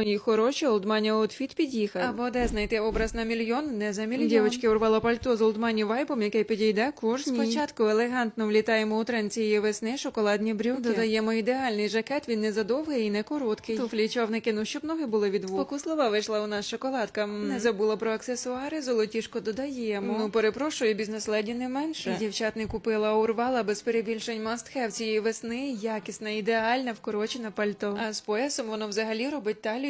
Мої хороші, олдмані аутфіт під'їхав. Або де знайти образ на мільйон, не за мільйон. Дівочки урвала пальто з олдмані вайбом, яке підійде кожній. Спочатку елегантно влітаємо у тренд цієї весни, шоколадні брюки. Додаємо ідеальний жакет, він не задовгий і не короткий. Туфлі човники, ну щоб ноги були від вух. Спокуслива вийшла у нас шоколадка. М, Не забула про аксесуари, золотішко додаємо. Ну, перепрошую, бізнес-леді не менше. Дівчат не купила, а урвала без перебільшень must have цієї весни. Якісна, ідеальна, вкорочена пальто. А з поясом воно взагалі робить талію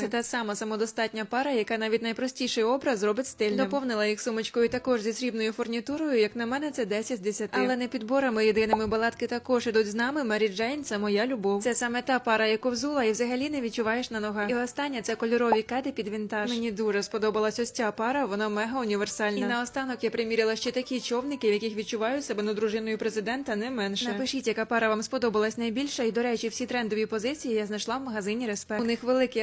Це та сама самодостатня пара, яка навіть найпростіший образ зробить стильним. Доповнила їх сумочкою також зі срібною фурнітурою. Як на мене, це 10 з 10. Але не підборами єдиними балатки також ідуть з нами. Марі Джейн це моя любов. Це саме та пара, яку взула, і взагалі не відчуваєш на ногах. І остання це кольорові кеди під вінтаж. Мені дуже сподобалась ось ця пара. Вона мега універсальна. І наостанок я приміряла ще такі човники, в яких відчуваю себе ну дружиною президента не менше. Напишіть, яка пара вам сподобалась найбільше. І до речі, всі трендові позиції я знайшла в магазині Респект. У них великий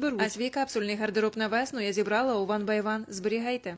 А свій капсульний гардероб на весну я зібрала у by One. Зберігайте.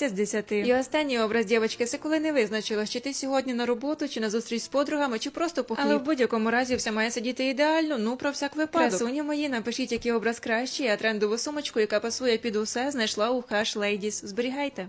з 10. І останній образ дівчатки, це коли не визначила, чи ти сьогодні на роботу, чи на зустріч з подругами, чи просто по Але в будь-якому разі все має сидіти ідеально. Ну про всяк випадок. Красуні мої, напишіть, який образ кращий, а трендову сумочку, яка пасує під усе, знайшла у Hush Ladies. Зберігайте.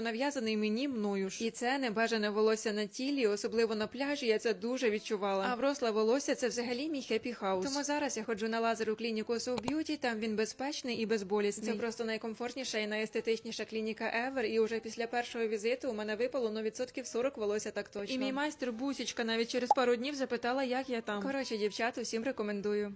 нав'язаний мені мною ж. І це небажане волосся на тілі, особливо на пляжі. Я це дуже відчувала. А вросле волосся це взагалі мій хеппі хаус. Тому зараз я ходжу на лазер у клініку So Beauty, Там він безпечний і безболісний. Це просто найкомфортніша і найестетичніша клініка ever. І уже після першого візиту у мене випало ну відсотків 40 волосся так точно. І мій майстер Бусічка навіть через пару днів запитала, як я там. Коротше, дівчат, усім рекомендую.